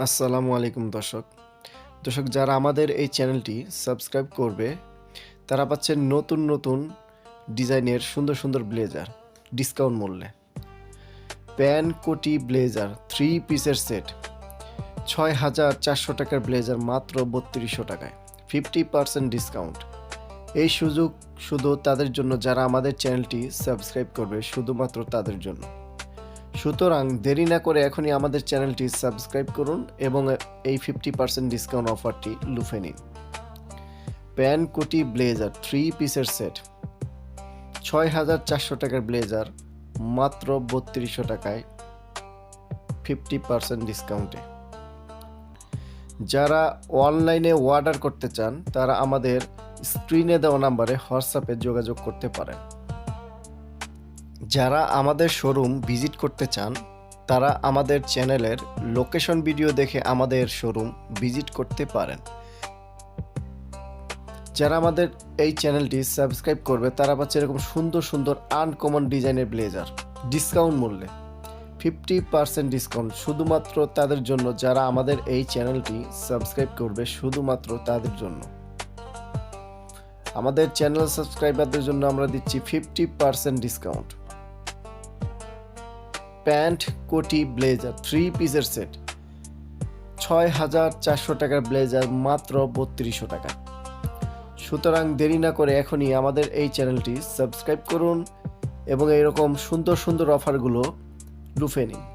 আসসালামু আলাইকুম দর্শক। দর্শক, যারা আমাদের এই চ্যানেলটি সাবস্ক্রাইব করবে, তারা পাচ্ছেন নতুন নতুন ডিজাইনের সুন্দর সুন্দর ব্লেজার ডিসকাউন্ট মূল্যে। প্যান কোটি ব্লেজার থ্রি পিসের সেট ছয় হাজার চারশো টাকার ব্লেজার মাত্র বত্রিশশো টাকায়। ফিফটি পার্সেন্ট ডিসকাউন্ট এই সুযোগ শুধু তাদের জন্য, যারা আমাদের চ্যানেলটি সাবস্ক্রাইব করবে, শুধুমাত্র তাদের জন্য। সুতরাং দেরি না করে এখনই আমাদের চ্যানেলটি সাবস্ক্রাইব করুন এবং এই ফিফটি পার্সেন্ট ডিসকাউন্ট অফারটি লুফে নিন। প্যান কুটি ব্লেজার থ্রি পিসের সেট ছয় হাজার চারশো টাকার ব্লেজার, মাত্র বত্রিশশো টাকায় ফিফটি পার্সেন্ট ডিসকাউন্টে। যারা অনলাইনে অর্ডার করতে চান, তারা আমাদের স্ক্রিনে দেওয়া নাম্বারে হোয়াটসঅ্যাপে যোগাযোগ করতে পারেন। যারা আমাদের শোরুম ভিজিট করতে চান, তারা আমাদের চ্যানেলের লোকেশন ভিডিও দেখে আমাদের শোরুম ভিজিট করতে পারেন। যারা আমাদের এই চ্যানেলটি সাবস্ক্রাইব করবে, তারা পাচ্ছে এরকম সুন্দর সুন্দর আনকমন ডিজাইনের ব্লেজার ডিসকাউন্ট মূল্যে। ফিফটি পার্সেন্ট ডিসকাউন্ট শুধুমাত্র তাদের জন্য, যারা আমাদের এই চ্যানেলটি সাবস্ক্রাইব করবে শুধুমাত্র তাদের জন্য। আমাদের চ্যানেল সাবস্ক্রাইবারদের জন্য আমরা দিচ্ছি fifty percent discount pant coat blazer three পিসের সেট ছয় হাজার চারশো টাকার ব্লেজার, মাত্র বত্রিশশো টাকা। সুতরাং দেরি না করে এখনই আমাদের এই চ্যানেলটি সাবস্ক্রাইব করুন এবং এরকম সুন্দর সুন্দর অফারগুলো লুফে নিন।